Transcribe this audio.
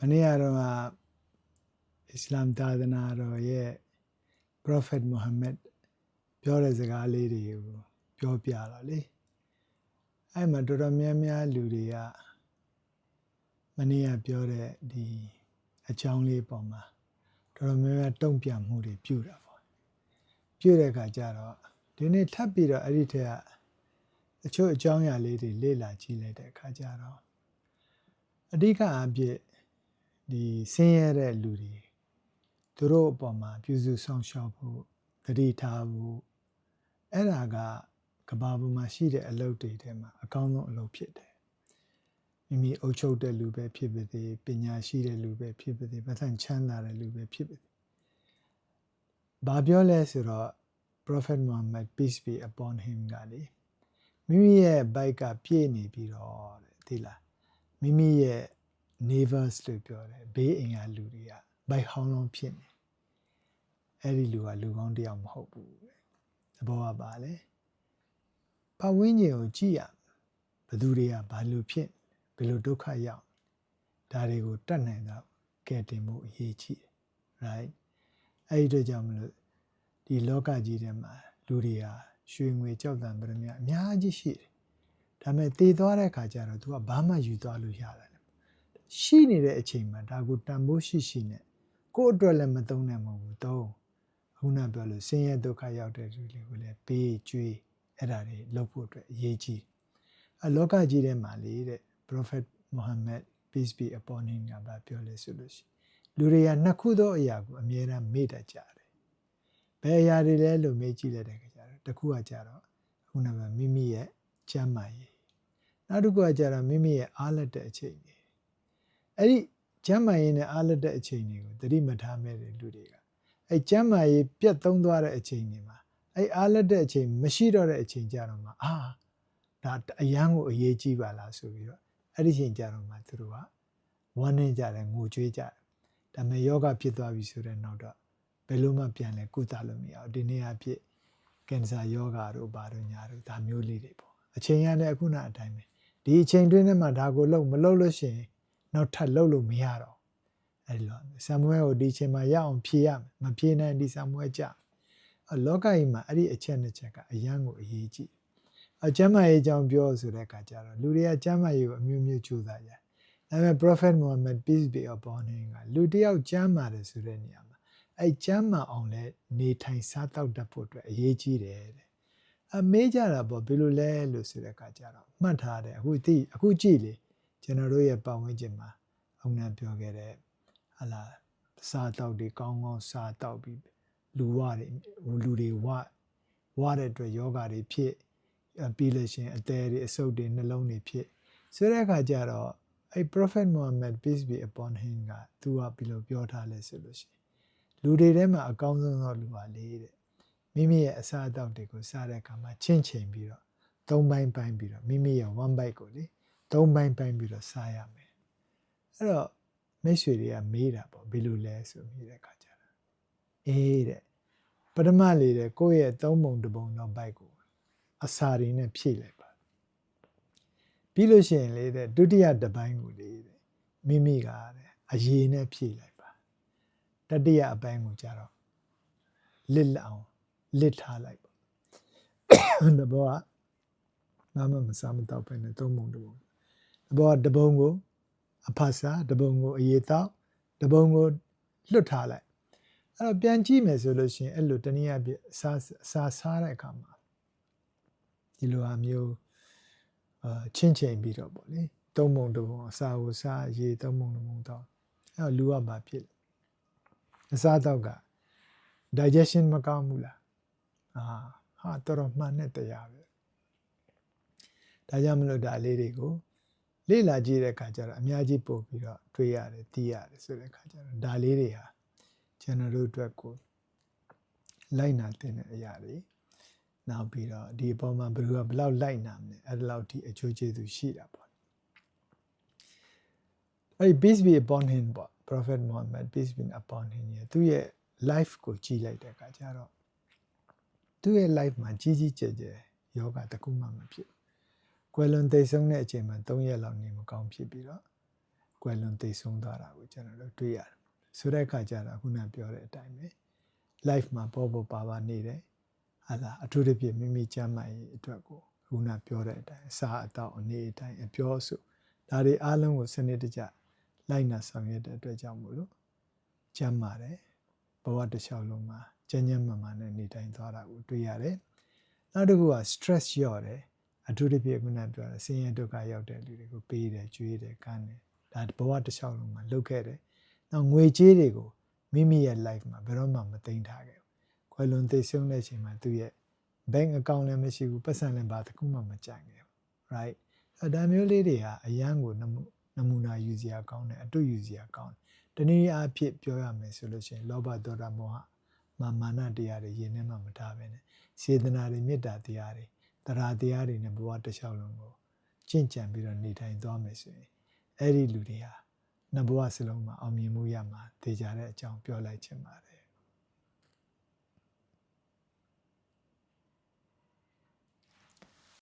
မနေ့ကတော့အစ္စလာမ်သာသနာတော်ရဲ့ Prophet Muhammad ပြောတဲ့စကားလေးတွေကိုပြောပြတော့လေအဲ့မှာတော်တော်များများလူတွေကမနေ့ကပြောတဲ့ဒီအကြောင်းလေးပေါ်မှာတော်တော်များများတုံ့ပြန်မှုတွေပြုတာပေါ့ပြုတဲ့အခါကျတော့ဒီနေ့ထပ်ပြီးတော့အဲ့ဒီထက်အချို့အကြောင်းအရာလေးတွေလေ့လာကြည့်လိုက်တဲ့အခါကျတော့အဓိကအဖြစ် ဒီဆင်းရဲတဲ့လူတွေသူတို့အပေါ်မှာပြုစုဆောင်ရှောက်ဖို့တတိထားဖို့အဲ့ဒါကကဘာပေါ်မှာရှိတဲ့အလုပ်တွေထဲမှာအကောင်းဆုံးအလုပ်ဖြစ်တယ်မိမိအုပ်ချုပ်တဲ့လူပဲဖြစ်ပါစေပညာရှိတဲ့လူပဲဖြစ်ပါစေပတ်သက်ချမ်းသာတဲ့လူပဲဖြစ်ပါစေဘာပြောလဲဆိုတော့ Prophet Muhammad peace be upon him ကလေမိမိရဲ့ဘိုက်ကပြည့်နေပြီးတော့တဲ့သိလားမိမိရဲ့ neighbors လို့ပြောတယ်ဘေးအိမ်ကလူတွေကဘိုက်ဟောင်းလုံးဖြစ်နေအဲ့ဒီလူကလူကောင်းတစ်ယောက်မဟုတ်ဘူးတဲ့သဘောကပါလေပတ်ဝန်းကျင်ကိုကြည့်ရဘယ်သူတွေကဘာလို့ဖြစ်ဘယ်လိုဒုက္ခရောက်ဒါတွေကိုတတ်နိုင်တော့ကဲတင်မှုအရေးကြီးတယ် right အဲ့ဒီအတွက်ကြောင့်မလို့ဒီလောကကြီးထဲမှာလူတွေဟာရွှေငွေကြောက်တံပရမအများကြီးရှိတယ်ဒါပေမဲ့တည်သွားတဲ့အခါကျတော့ तू ကဘာမှယူသွားလို့ရတယ် ရှိနေတဲ့အချိန်မှာဒါကိုတန်ဖိုးရှိရှိနဲ့ကိုယ့်အတွက်လည်းမသုံးနိုင်မဘူးသုံးခုနပြောလို့ဆင်းရဲဒုက္ခရောက်တဲ့လူတွေကိုလည်းပေးကျွေးအဲ့ဒါတွေလုပ်ဖို့အတွက်အရေးကြီးအလောကကြီးထဲမှာလေတဲ့ Prophet Muhammad peace be upon him ကပြောလဲဆိုလို့ရှိလူတွေကနှစ်ခုသောအရာကိုအမြဲတမ်းမေ့တတ်ကြတယ်ဘယ်အရာတွေလဲလို့မေ့ကြည့်လိုက်တဲ့အခါကျတော့တစ်ခုကကြတော့ခုနကမိမိရဲ့ကျမ်းမာရေးနောက်တစ်ခုကကြတော့မိမိရဲ့အားလက်တဲ့အချိန်တွေ အဲ့ဒီကျမ်းမာရေးနဲ့အားလက်တဲ့အချိန်တွေကိုသတိမထားမဲ့တဲ့လူတွေကအဲ့ကျမ်းမာရေးပြတ်သုံးသွားတဲ့အချိန်တွေမှာအဲ့အားလက်တဲ့အချိန်မရှိတော့တဲ့အချိန်ကြတော့မှအာဒါအရန်ကိုအရေးကြီးပါလားဆိုပြီးတော့အဲ့ဒီချိန်ကြတော့မှသူတို့ကဝမ်းနေကြတယ်ငိုကြွေးကြတယ်ဒါပေမဲ့ယောဂဖြစ်သွားပြီဆိုတဲ့နောက်တော့ဘယ်လိုမှပြန်လဲကုသလို့မရအောင်ဒီနေ့အဖြစ်ကင်ဆာယောဂါတို့ဘာတို့ညာတို့ဒါမျိုးလေးတွေပေါ့အချိန်ရတဲ့အခုနအတိုင်းပဲဒီအချိန်တွင်းထဲမှာဒါကိုလုံးမလုံးလို့ရှိရင် နောက်ထပ်လှုပ်လို့မရတော့အဲ့လိုဆမ်မွဲကိုဒီချိန်မှာရအောင်ဖြေရမယ်မဖြေနိုင်ဒီဆမ်မွဲကြအလောကကြီးမှာအဲ့ဒီအချက်နှစ်ချက်ကအရန်ကိုအရေးကြီးအကျမ်းမာရေးအကြောင်းပြောဆိုတဲ့အခါကျတော့လူတွေကကျမ်းမာရေးကိုအမျိုးမျိုးကြိုးစားကြတယ်ဒါပေမဲ့ Prophet Muhammad peace be upon him ကလူတယောက်ကျမ်းမာတယ်ဆိုတဲ့နေရာမှာအဲ့ကျမ်းမာအောင်လဲနေထိုင်စားတောက်တတ်ဖို့အတွက်အရေးကြီးတယ်တဲ့အမေးကြတာပေါ့ဘယ်လိုလဲလို့ဆိုတဲ့အခါကျတော့မှတ်ထားတယ်အခုသိအခုကြည့်လေ ကျွန်တော်တို့ရဲ့ပတ်ဝန်းကျင်မှာအောင်နံပြောခဲ့တဲ့ဟာလာစားတောက်တွေကောင်းကောင်းစားတောက်ပြီးလူဝတွေလူတွေဝဝတဲ့အတွက်ယောဂတွေဖြစ်ပြီးလို့ရှိရင်အသေးတွေအဆုပ်တွေနှလုံးတွေဖြစ်ဆိုတဲ့အခါကျတော့အဲ့ Prophet Muhammad peace be upon him ကသူကဘယ်လိုပြောထားလဲဆိုလို့ရှိရင်လူတွေထဲမှာအကောင်းဆုံးသောလူပါလေတဲ့မိမိရဲ့အစာအသောက်တွေကိုစားတဲ့အခါမှာချင့်ချိန်ပြီးတော့သုံးပိုင်းပိုင်းပြီးတော့မိမိရဲ့ one bite ကိုလေ သုံးပိုင်းပိုင်းပြီးတော့စားရမယ်အဲ့တော့မိတ်ဆွေတွေကမေးတာပေါ့ဘယ်လိုလဲဆိုမိတဲ့အခါကျတော့အေးတဲ့ပထမလေးတဲ့ကိုယ့်ရဲ့သုံးပုံတစ်ပုံတော့ bite ကိုအစာတွေနဲ့ဖြည့်လိုက်ပါပြီးလို့ရှိရင်လေတဲ့ဒုတိယတစ်ပိုင်းကိုလေတဲ့မိမိကတဲ့အရေနဲ့ဖြည့်လိုက်ပါတတိယအပိုင်းကိုကြတော့လစ်လအောင်လစ်ထားလိုက်ပါတဘောကမမမစားမတော့ပဲနဲ့သုံးပုံတစ်ပုံ တဘောကတပုံကိုအဖဆာတပုံကိုအရေတောက်တပုံကိုလွတ်ထားလိုက်အဲ့တော့ပြန်ကြည့်မယ်ဆိုလို့ရှိရင်အဲ့လိုတနည်းအားဖြင့်အစာအစာစားတဲ့အခါမှာဒီလိုအမျိုးအာချင်းချိန်ပြီးတော့ပေါ့လေသုံးပုံတစ်ပုံအစာကိုစားရေသုံးပုံတစ်ပုံတော့အဲ့တော့လူကဘာဖြစ်လဲအစာတော့က digestion မကောင်းဘူးလားအာဟာတော်တော်မှန်တဲ့တရားပဲဒါကြောင့်မလို့ဒါလေးတွေကို လေ့လာကြည့်တဲ့အခါကျတော့အများကြီးပို့ပြီးတော့တွေးရတယ်သိရတယ်ဆိုတဲ့အခါကျတော့ဒါလေးတွေဟာကျွန်တော်တို့အတွက်ကိုလိုက်နာတဲ့အရာတွေနောက်ပြီးတော့ဒီအပေါ်မှာဘယ်လိုကဘယ်လောက်လိုက်နာမလဲအဲ့ဒါလောက်ဒီအကျိုးကျေးဇူးရှိတာပေါ့အဲ့ peace be upon him ပေါ့ prophet muhammad peace be upon him ရဲ့သူရဲ့ life ကိုကြည့်လိုက်တဲ့အခါကျတော့သူ့ရဲ့ life မှာကြီးကြီးကျယ်ကျယ်ယောဂတကူမှမဖြစ် ကွယ်လွန်သိဆုံးတဲ့အချိန်မှာ3ရက်လောက်နေမကောင်းဖြစ်ပြီးတော့ကွယ်လွန်သိဆုံးသွားတာကိုကျွန်တော်တို့တွေ့ရတယ်ဆိုတဲ့အခါကျတော့ခုနပြောတဲ့အတိုင်းပဲ life မှာပေါ်ပေါ်ပါပါနေတယ်ဟာလာအထူးသဖြင့်မိမိကျမ်းမာရေးအတွက်ကိုခုနပြောတဲ့အတိုင်းအစာအသောက်အနေအတိုင်းအပြောအဆိုဒါတွေအားလုံးကိုစနစ်တကျလိုက်နာဆောင်ရွက်တဲ့အတွက်ကြောင့်မို့လို့ကျမ်းမာတယ်ဘဝတစ်လျှောက်လုံးမှာကျဉ်းကျဉ်းမှန်မှန်နဲ့နေတိုင်းသွားတာကိုတွေ့ရတယ်နောက်တစ်ခုက stress လျော့တယ် အထူးသဖြင့်ခုနပြောတဲ့ဆင်းရဲဒုက္ခရောက်တဲ့လူတွေကိုပေးတယ်ကြွေးတယ်ကမ်းတယ်ဒါဘဝတစ်လျှောက်လုံးမှာလုပ်ခဲ့တယ်နောက်ငွေကြေးတွေကိုမိမိရဲ့ life မှာဘယ်တော့မှမသိမ်းထားခဲ့ဘူးခွဲလွန်သိဆုံးတဲ့အချိန်မှာသူ့ရဲ့ bank account လည်းမရှိဘူးပတ်စံလည်းဘာတစ်ခုမှမကြိုင်ခဲ့ဘူး right အဲဒါမျိုးလေးတွေဟာအရန်ကိုနမူနမူနာယူစရာကောင်းတယ်အတူယူစရာကောင်းတယ်တနည်းအားဖြင့်ပြောရမယ်ဆိုလို့ရှိရင်လောဘဒေါသမောဟမာမာနတရားတွေယင်ထဲမှာမထားဘဲနဲ့စေတနာတွေမေတ္တာတရားတွေ တရားတရားတွေနဲ့ဘဝတစ်လျှောက်လုံးကိုကျင့်ကြံပြီးတော့နေထိုင်သွားမယ်ဆိုရင်အဲ့ဒီလူတွေဟာနှစ်ဘဝစလုံးမှာအောင်မြင်မှုရမှာသိကြတဲ့အကြောင်းပြောလိုက်ချင်ပါတယ်